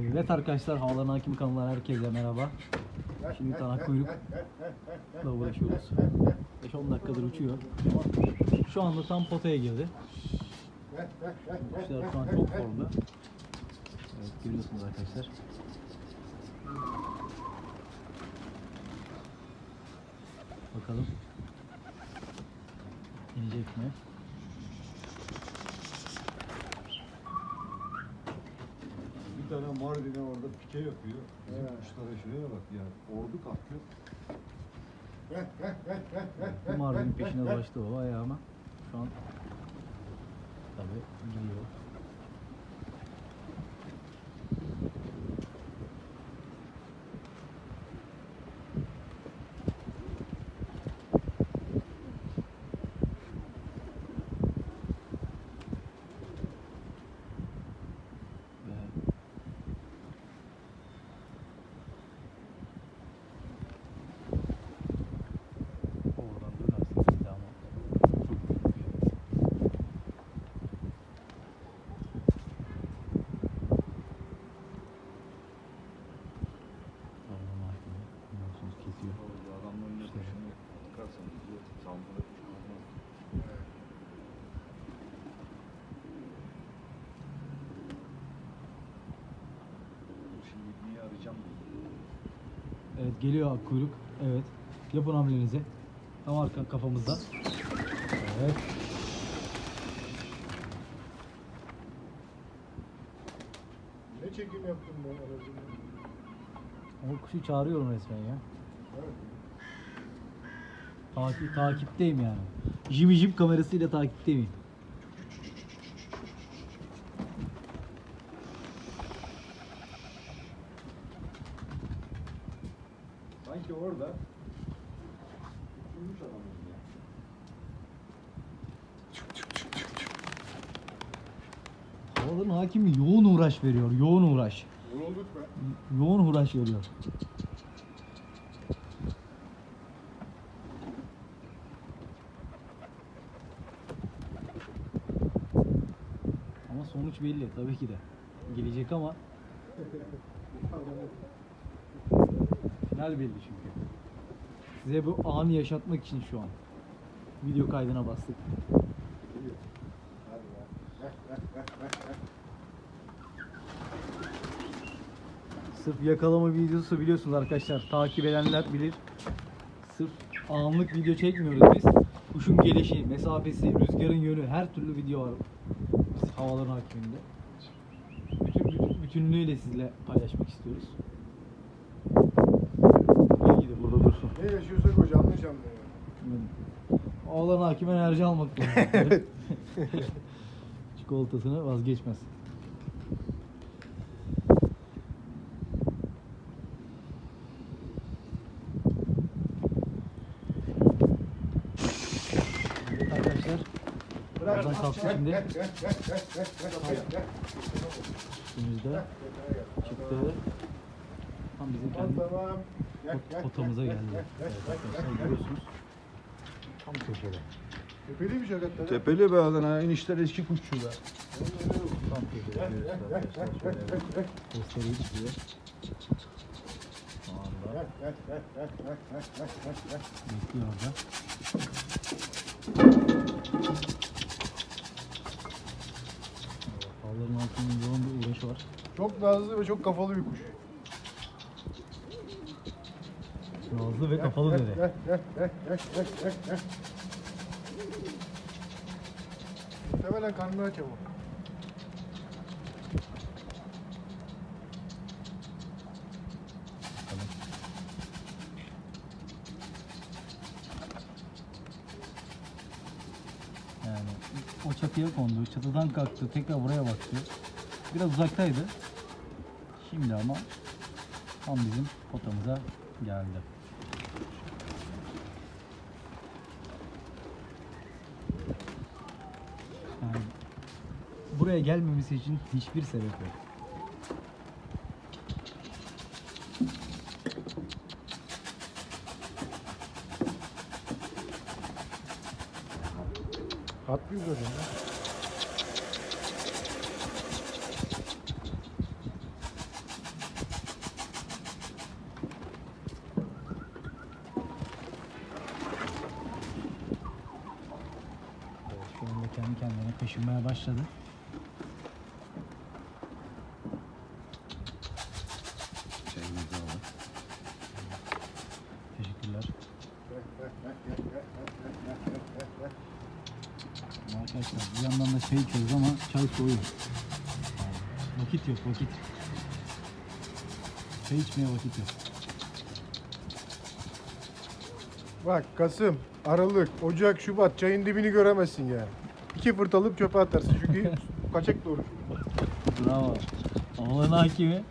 Evet arkadaşlar Havaların Hakim kanalından herkese merhaba. Şimdi tanak kuyrukla uğraşıyoruz. 5-10 dakikadır uçuyor. Şu anda tam potaya girdi. Kuşlar şu an çok formda. Evet görüyorsunuz arkadaşlar. Bakalım. İnecek mi? Tane Mardin'e orada pike yapıyor. Bizim kuşlara şuraya bak ya. Ordu kalkıyor. Bu Mardin'in peşine dolaştı o bayağı ama şu an tabi gidiyor. Ve Oradan dönersin bir daha ama çok büyük bir yer. Oradan hakimi biliyorsunuz kesiyor. Adamların İşte. peşine tıkarsanız diyor. Sambura kuş olmaz. Dur Şimdi niye arayacağım diye. Geliyor kuyruk. Evet. Yapın hamlenizi. Tam arka kafamızda. Evet. Ne çekim yaptın bu aracını? O kuşu çağırıyorum resmen ya. Evet. Takip, takipteyim yani. Jimmy Jim kamerasıyla takipteyim. Orada adamın ya. Havaların hakimi yoğun uğraş veriyor. Yoğun uğraş. Yorulduk be. Yoğun uğraş veriyor. Ama sonuç belli tabii ki de. Gelecek ama final belli çünkü. Size bu anı yaşatmak için şu an video kaydına bastık. Sırf yakalama videosu biliyorsunuz arkadaşlar. Takip edenler bilir. Sırf anlık video çekmiyoruz biz. Kuşun gelişi, mesafesi, rüzgarın yönü her türlü video var. Biz havaların hakiminde. Bütün, bütün bütünlüğüyle sizle paylaşmak istiyoruz. Bilgi de burada dursun. Ne yaşıyorsak o canlı canlı. Havaların hakim enerji almak zorunda. Çikolatasını vazgeçmez. Evet arkadaşlar. Oradan kalktı şimdi. Üstümüzde çıktı. Tam bizim kendi Tamam. pot- potamıza geldi. Evet arkadaşlar görüyorsunuz. Tam köşede. Tepeliymiş hakikaten. Tepeli be Adana enişler eski kuşçu be. Tam köşede görüyorsunuz arkadaşlar. Şöyle. Şu anda bekliyor orada. Havların altında yoğun bir uğraş var. Çok nazlı ve çok kafalı bir kuş. Nazlı ve kapalı dede. Muhtemelen karnını aç ama. Yani o çatıya kondu, çatıdan kalktı, tekrar buraya baktı. Biraz uzaktaydı. Şimdi ama tam bizim potamıza geldi. buraya gelmemesi için hiçbir sebep yok. At mı gördün lan? kendi kendine kaşınmaya başladı. Çay soğuyor. Vakit yok vakit. Çay içmeye vakit yok. Bak Kasım, Aralık, Ocak, Şubat çayın dibini göremezsin ya. İki fırt alıp çöpe atarsın çünkü kaçak doğru. Bravo. Havaların hakimi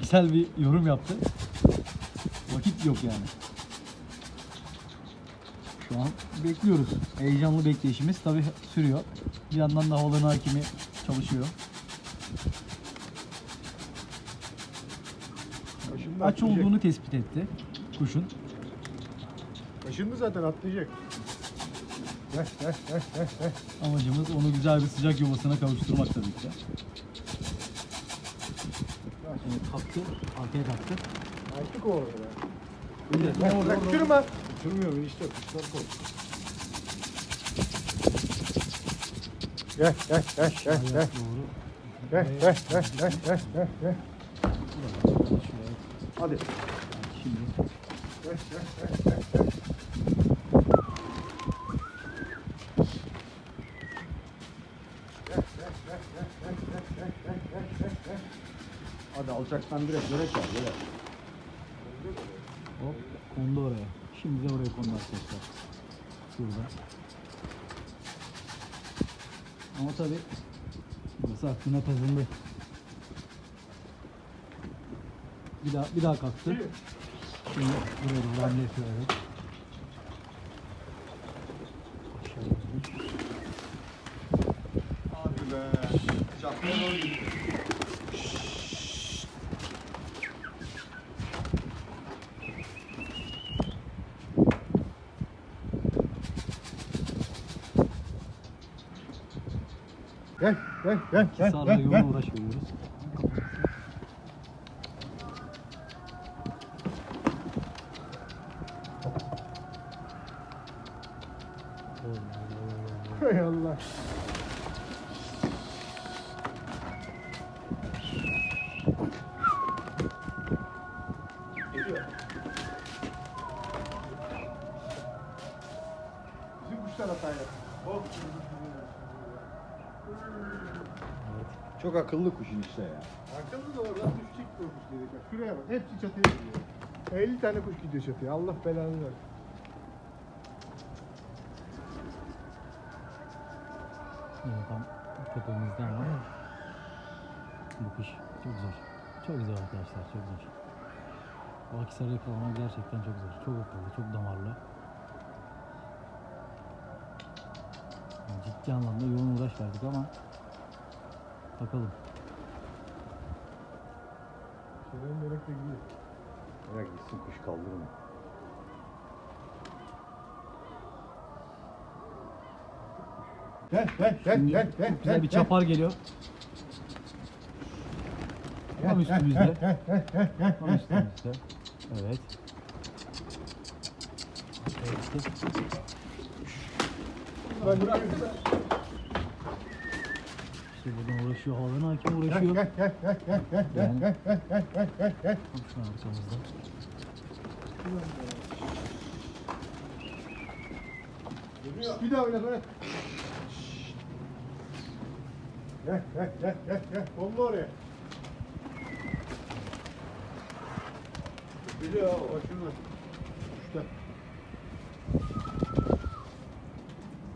güzel bir yorum yaptı. Vakit yok yani. Şu an bekliyoruz. Heyecanlı bekleyişimiz tabi sürüyor. Bir yandan da havaların hakimi çalışıyor. Kaşındı, Aç atlayacak. olduğunu tespit etti kuşun. Kaşındı zaten atlayacak. Heh, heh, heh, heh, heh. Amacımız onu güzel bir sıcak yuvasına kavuşturmak tabii ki. Evet, kalktı, arkaya kalktı. Artık o orada. Evet, Bak, orada, Uçurmuyor işte kuşlar koy. Gel, gel, gel, gel, gel. Gel, gel, gel, gel, gel, gel, gel. Hadi. Şimdi Gel, gel, gel, gel, gel. Hadi alçaktan direkt yere çal yere. hop kondu oraya. Şimdi de oraya kondu arkadaşlar. Şurada. Ama tabi burası aklına kazındı. Bir daha bir daha kalktı. Şimdi buraya doğru hamle yapıyor evet. Aşağı doğru. Hadi be. Çakmaya doğru gitti. Gel, gel, gel, gel, Sarla gel, yoğun gel. uğraş Çok akıllı kuşun işte ya. Akıllı da oradan düşecek bu kuş dedik. Şuraya bak. Hepsi çatıya gidiyor. 50 tane kuş gidiyor çatıya. Allah belanı versin. Yine tam tepemizde ama bu kış çok zor. Çok zor arkadaşlar çok zor. Bu Akisar'ı yakalamak gerçekten çok zor. Çok akıllı, çok damarlı. Yani ciddi anlamda yoğun uğraş verdik ama bakalım. Şeylerin melek de gidiyor. Bırak gitsin kuş kaldırma. Gel, gel, gel, Şimdi gel, gel. güzel bir gel, çapar geliyor. Tam üstümüzde. Tam üstümüzde. Evet. Evet. Ben de İşte buradan uğraşıyor. Havaların hakim Gel, uğraşıyor. gel, gel, gel, gel, gel, gel, Yani- gel, gel, gel, gel, gel, gel. Arkamızda. Bir daha oynat oynat. Gel gel gel gel gel. Kolunu oraya. Biliyor o. Şurada. Şurada.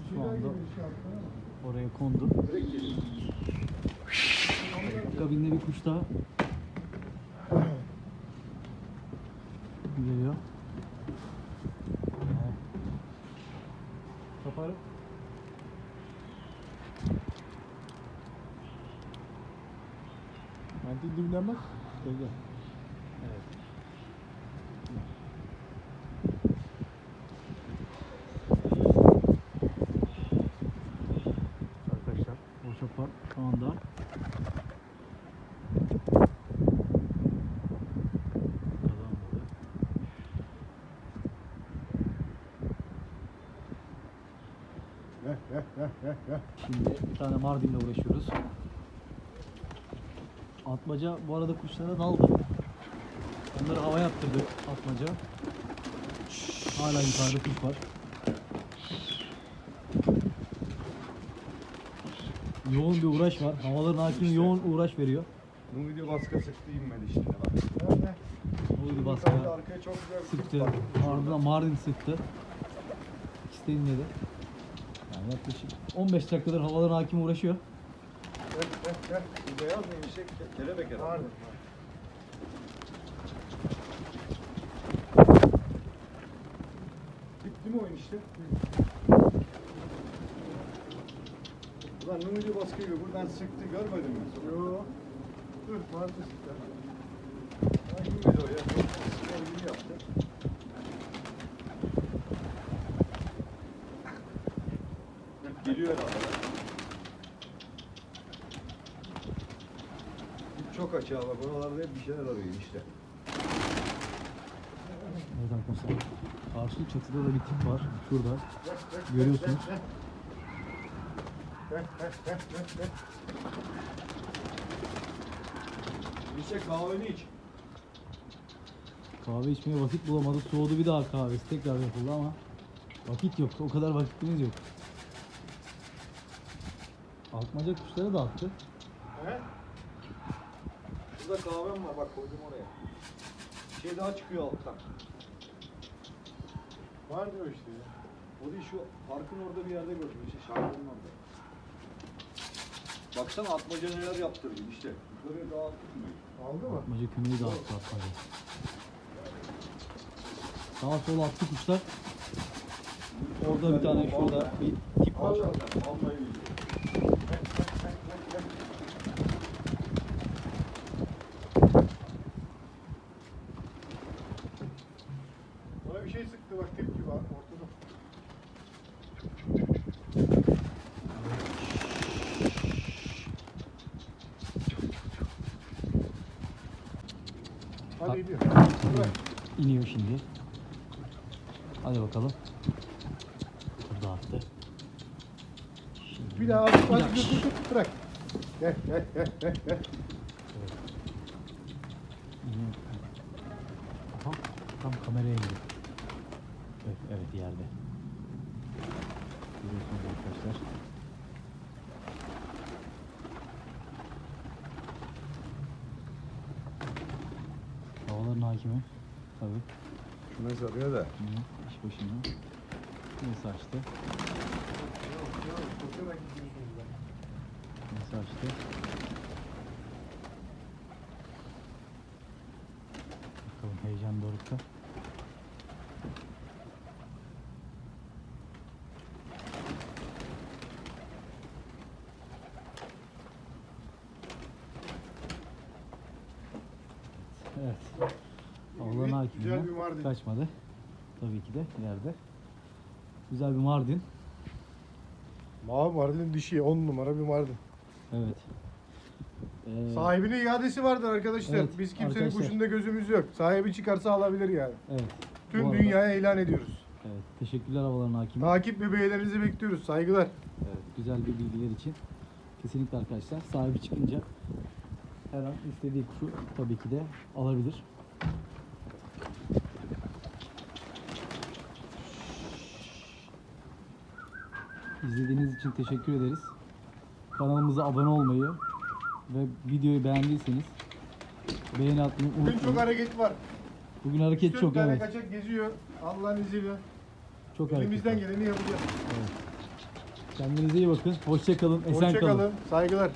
Bir şey Şu anda- şey. Oraya kondu. Akabinde bir kuş daha geliyor. Kaparım. Mantık dibinden bak. Gel gel. Evet. Arkadaşlar o çapar şu anda kazanmadı. Gel gel gel gel gel. Şimdi bir tane Mardin'le uğraşıyoruz. Atmaca bu arada kuşlara daldı. Onları hava yaptırdık atmaca. Hala yukarıda kuş var. Yoğun bir uğraş var. Havaların hakimi yoğun uğraş veriyor. Bu video baskı sıktı inmedi şimdi bak. Yukarıda baskı. arkaya çok güzel Sıktı. Ardından Mardin sıktı. İkisi de inledi. Yaklaşık 15 dakikadır havaların hakimi uğraşıyor. Gel gel gel. Bu beyaz neymiş? Ke- Kelebek herhalde. Vardı. Bitti mi oyun işte? Ulan Nuri baskı gibi buradan sıktı görmedin mi? Yo. Dur vardı sıktı. Ha, inmedi o ya. Spor gibi yaptı. Geliyor herhalde. Çok açığa bak oralarda hep bir şeyler arıyor işte. Evet arkadaşlar. Karşı çatıda da bir tip var. Şurada. Görüyorsunuz. Gel. İşte kahveni iç. Kahve içmeye vakit bulamadı. Soğudu bir daha kahvesi. Tekrar yapıldı ama vakit yok. O kadar vakitimiz yok. Altmaca kuşları da attı. He? Şurada kahvem var bak koydum oraya. Bir şey daha çıkıyor alttan. Var diyor işte ya. O değil şu parkın orada bir yerde gördüm işte şarkının orada. Baksana atmaca neler yaptırdı işte. Yukarıya dağıttık mı? Aldı mı? Atmaca kümeyi de attı atmaca. Sağa sola attı kuşlar. Orada bir tane şurada bir tip var. Vallahi vallahi billahi. Şey sıktı bak tepki var ortada. Hadi gidiyor. İniyor şimdi. Hadi bakalım. Burada attı. Şimdi Bir daha hadi, hadi dur dur dur bırak. Gel gel gel gel gel. iniyor. Aha, tam kameraya indi. Evet, evet yerde. Görüyorsunuz arkadaşlar. Havaların hakimi. Tabii. Şuna sarıyor da. Hı, iş başında. Neyse açtı. Neyse açtı. Bakalım heyecan dorukta. Evet. Allah'ın hakiminden kaçmadı. Tabii ki de ileride. Güzel bir Mardin. Mavi Mardin dişi 10 numara bir Mardin. Evet. Ee, Sahibine iadesi vardır arkadaşlar. Evet, Biz kimsenin arkadaşlar. kuşunda gözümüz yok. Sahibi çıkarsa alabilir yani. Evet. Tüm dünyaya ilan ediyoruz. Evet. Teşekkürler havaların hakimi. Takip ve beğenilerinizi bekliyoruz. Saygılar. Evet, güzel bir bilgiler için. Kesinlikle arkadaşlar sahibi çıkınca her an istediği kuşu tabii ki de alabilir. İzlediğiniz için teşekkür ederiz. Kanalımıza abone olmayı ve videoyu beğendiyseniz beğeni atmayı Bugün unutmayın. çok hareket var. Bugün hareket çok tane evet. kaçak geziyor. Allah'ın izniyle. Çok hareket. Elimizden geleni yapacağız. Evet. Kendinize iyi bakın. Hoşça kalın. Esen kalın. Hoşçakalın. Saygılar.